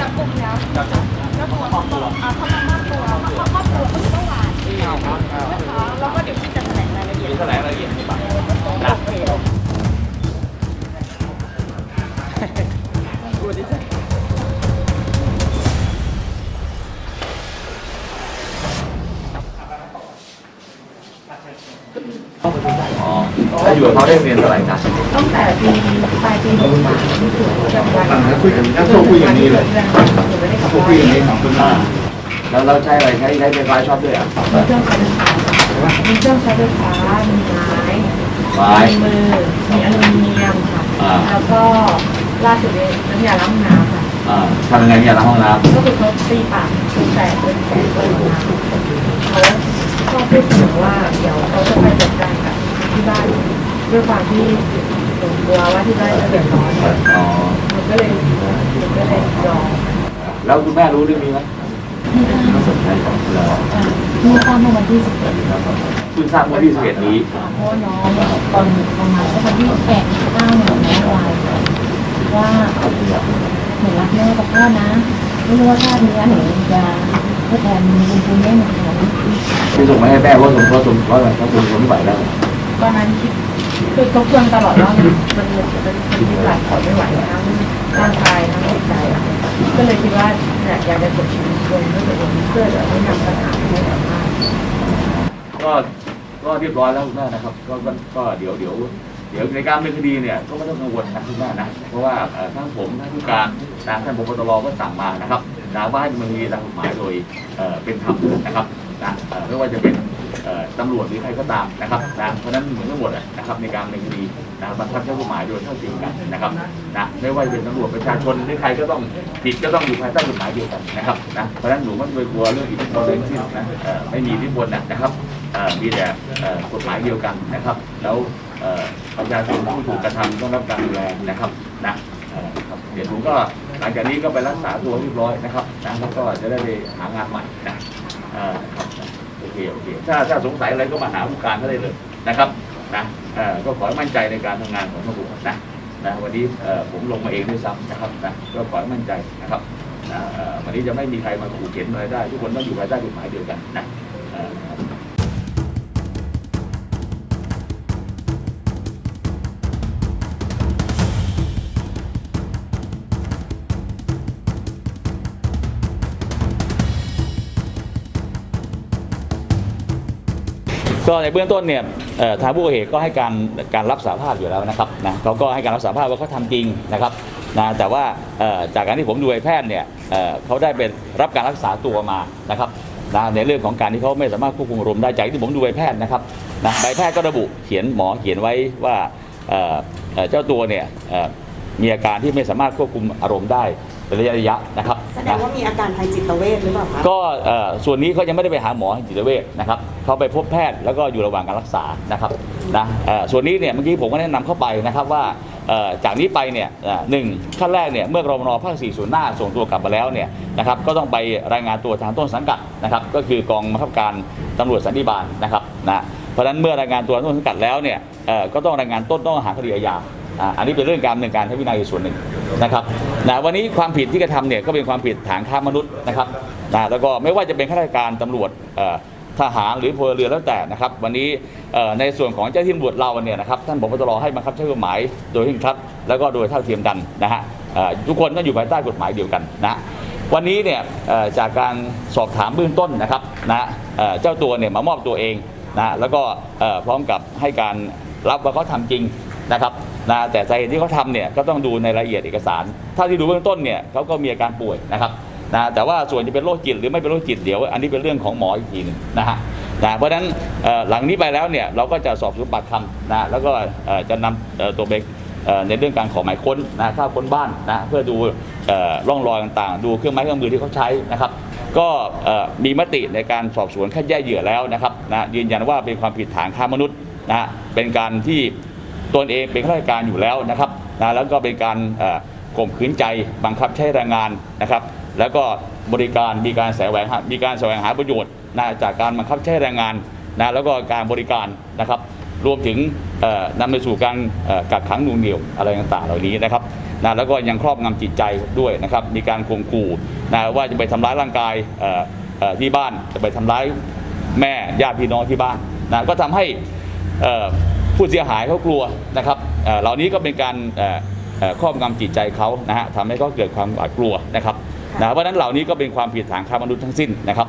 จับกลุ่มแล้วจับจับแล้วตัวตัวอ่าเขามามอบตัวเขามอบตัวเขาอยู่เมื่อวาน ครับ อยู่กับเขาได้เรียนเท่าไหร่นะตั้งแต่ปีปลายปีหกสามที่ถึงจนวันหลังจากคุยกันแล้วโทรคุยอย่างนี้เลยหนูไม่ได้ขับโทรรถคุยอย่างนี้สองคนอ่าแล้วเราใช้อะไรใช้ใช้ไฟฟ้าช็อตด้วยอะมีเครื่องใช้ไฟฟ้ามีเครื่องใช้ไฟฟ้ามีไม้ไม้มีมือมีอลูมิเนียมค่ะอ่าแล้วก็ล่าสุดเลยน้ำยาล้างห้องน้ำค่ะอ่าทำยังไงเนี่ยล้างห้องน้ก็คือเขาตีปากตีแตกเป็นแผลบนห้องน้ำเขาก็พูดเสมอว่าเดี๋ยวเขาจะไปจัดการกับที่บ้าน ด้วยความที่หนูกลัวว่าที่บ้านจะเดือดร้อนำอ๋อหนูก็เลยหนูก็เลยยอมแล้วคุณแม่รู้เรื่องนี้ไหมไม่สนใจของเราเมื่อทราบเมื่อวันที่สิบเอ็ดคุณทราบเมื่อที่สิบเอ็ดนี้เพราะว่าน้องตอนประมาณสักวันที่แปดเก้าเนี่ยน้องไลน์ว่าหนูรักแม่กับพ่อนะไม่รู้ว่าชาตินี้หนูจะทดแทนบุญคุณแม่หนูไหมที่ส่งมาให้แม่ว่าสมเพราะสมเพราะอะไรเพราะสมทนไม่ไหวแล้วตอนนั้นคิด คือทบทวนตลอดว่ามันมันจะเป็นคนที่หลายขอไม่ไหวทั้งร่างกายทั้งจิตใจอะก็เลยคิดว่าเนี่ยอยากจะจบชีวิตลงด้วยตัวเองเพื่อจะไม่นำปัญหาให้กับบ้านก็ก็เรียบร้อยแล้วคุณแม่นะครับก็ก็ก็เดี๋ยวเดี๋ยวเดี๋ยวในการดำเนินคดีเนี่ยก็ไม่ต้องกังวลนะคุณแม่นะเพราะว่าเอ่อทั้งผมทั้งผู้การนะท่านพบตรก็สั่งมานะครับนะว่าให้ดำเนินคดีตามกฎหมายโดยเอ่อเป็นธรรมนะครับนะเอ่อไม่ว่าจะเป็น ตำรวจหรือใครก็ตามนะครับนะเพราะนั้นเหมือนกันหมดนะครับในการดำเนินคดีนะบังคับใช้กฎหมายโดยเท่าเทียมกันนะครับนะไม่ว่าจะเป็นตำรวจประชาชนหรือใครก็ต้องผิดก็ต้องอยู่ภายใต้กฎหมายเดียวกันนะครับนะเพราะฉะนั้นหนูไม่ต้องไปกลัวเรื่องอิทธิพลอะไรทั้งสิ้นนะไม่มีอิทธิพลนะนะครับมีแต่กฎหมายเดียวกันนะครับ แล้วประชาชนผู้ถูกกระทำต้องรับการดูแลนะครับนะเดี๋ยวผมก็หลังจากนี้ก็ไปรักษาตัวเรียบร้อยนะครับนะแล้วก็จะได้ไปหางานใหม่นะครับ โอเคโอเคถ้าถ้าสงสัยอะไรก็มาหาผู้การเขาได้เลยนะครับนะก็ขอให้มั่นใจในการทำงานของตำรวจนะนะวันนี้ผมลงมาเองด้วยซ้ำนะครับนะก็ขอให้มั่นใจนะครับนะวันนี้จะไม่มีใครมาขู่เข็นอะไรได้ ทุกคนต้องอยู่ภายใต้กฎหมายเดียวกันนะ ก็ในเบื้องต้นเนี่ยทางผู้ก่อเหตุก็ให้การการรับสารภาพอยู่แล้วนะครับนะเขาก็ให้การรับสารภาพว่าเขาทำจริงนะครับนะแต่ว่าจากการที่ผมดูใบแพทย์เนี่ยเขาได้เป็นรับการรักษาตัวมานะครับนะในเรื่องของการที่เขาไม่สามารถควบคุมอารมณ์ได้จากที่ผมดูใบแพทย์นะครับนะใบแพทย์ก็ระบุเขียนหมอเขียนไว้ว่าเจ้าตัวเนี่ยมีอาการที่ไม่สามารถควบคุมอารมณ์ได้ เป็นระยะระยะนะครับแสดนะงว่ามีอาการทางจิตเวชหรือเปล่าคะก็เอ่อส่วนนี้เขายังไม่ได้ไปหาหมอจิตเวชนะครับเขาไปพบแพทย์แล้วก็อยู่ระหว่างการรักษานะครับนะเอ่อส่วนนี้เนี่ยเมื่อกี้ผมก็แนะนำเข้าไปนะครับว่าเอ่อจากนี้ไปเนี่ยเอ่อหนึ่งขั้นแรกเนี่ยเมื่อกรมนภาคสี่ส่วนหน้าส่งตัวกลับมาแล้วเนี่ยนะครับก็ต้องไปรายงานตัวทางต้นสังกัดนะครับก็คือกองบังคับการตำรวจสันติบาลนะครับนะเพราะฉะนั้นเมื่อรายงานตัวต้นสังกัดแล้วเนี่ยเอ่อก็ต้องรายงานต้นต้องหาคดีอาญา อันนี้เป็นเรื่องการดำเนินการทางวินัยอีกส่วนหนึ่งนะครับนะวันนี้ความผิดที่กระทำเนี่ยก็เป็นความผิดฐานค้ามนุษย์นะครับนะแล้วก็ไม่ว่าจะเป็นข้าราชการตำรวจทหารหรือพลเรือนแล้วแต่นะครับ วันนี้ในส่วนของเจ้าที่ตำรวจเราเนี่ยนะครับท่านผบตรให้บังคับใช้กฎหมายโดยเคร่งครัดแล้วก็โดยเท่าเทียมกันนะฮะทุกคนต้อยู่ภายใต้กฎหมายเดียวกันนะวันนี้เนี่ยจากการสอบถามเบื้องต้นนะครับนะเจ้าตัวเนี่ยมามอบตัวเองนะแล้วก็พร้อมกับให้การรับว่าเขาทำจริงนะครับ นะแต่สาเหตุที่เขาทำเนี่ยก็ต้องดูในรายละเอียดเอกสาร ถ้าที่ดูเบื้องต้นเนี่ยเขาก็มีอาการป่วยนะครับนะแต่ว่าส่วนจะเป็นโรคจิตหรือไม่เป็นโรคจิตเดี๋ยว อันนี้เป็นเรื่องของหมออีกทีหนึงนะฮะนะเพราะฉะนั้นหลังนี้ไปแล้วเนี่ยเราก็จะสอบสวนปากคำนะแล้วก็จะนำตัวเบกในเรื่องการขอหมายค้นนะข้าค้นบ้านนะเพื่อดูร่องรอยต่างๆ ดูเครื่องไม้เครื่องมือที่เขาใช้นะครับ ก็มีมติในการสอบสวนคัดแยกเหยื่อแล้วนะครับนะยืนยันว่าเป็นความผิดฐานค้ามนุษย์นะเป็นการที่ ตนเองเป็นข้าราชการอยู่แล้วนะครับนะแล้วก็เป็นการข่มขืนใจบังคับใช้แรงงานนะครับ แล้วก็บริการมีการแสวงหามีการแสวงหาประโยชน์นะจากการบังคับใช้แรงงานนะแล้วก็การบริการนะครับ รวมถึงเอ่อนำไปสู่การกักขังน่วงเหนียวอะไรต่างๆ เหล่านี้นะครับนะแล้วก็ยังครอบงำจิตใจด้วยนะครับ มีการข่มขู่นะว่าจะไปทำร้ายร่างกายที่บ้านจะไปทำร้ายแม่ญาติพี่น้องที่บ้านนะก็ทำให้อ่อ ผู้เสียหายเขากลัวนะครับเหล่านี้ก็เป็นการครอบงำจิตใจเขานะฮะทำให้เขาเกิดความหวาดกลัวนะครับนะเพราะฉะนั้นเหล่านี้ก็เป็นความผิดฐานค้ามนุษย์ทั้งสิ้นนะครับ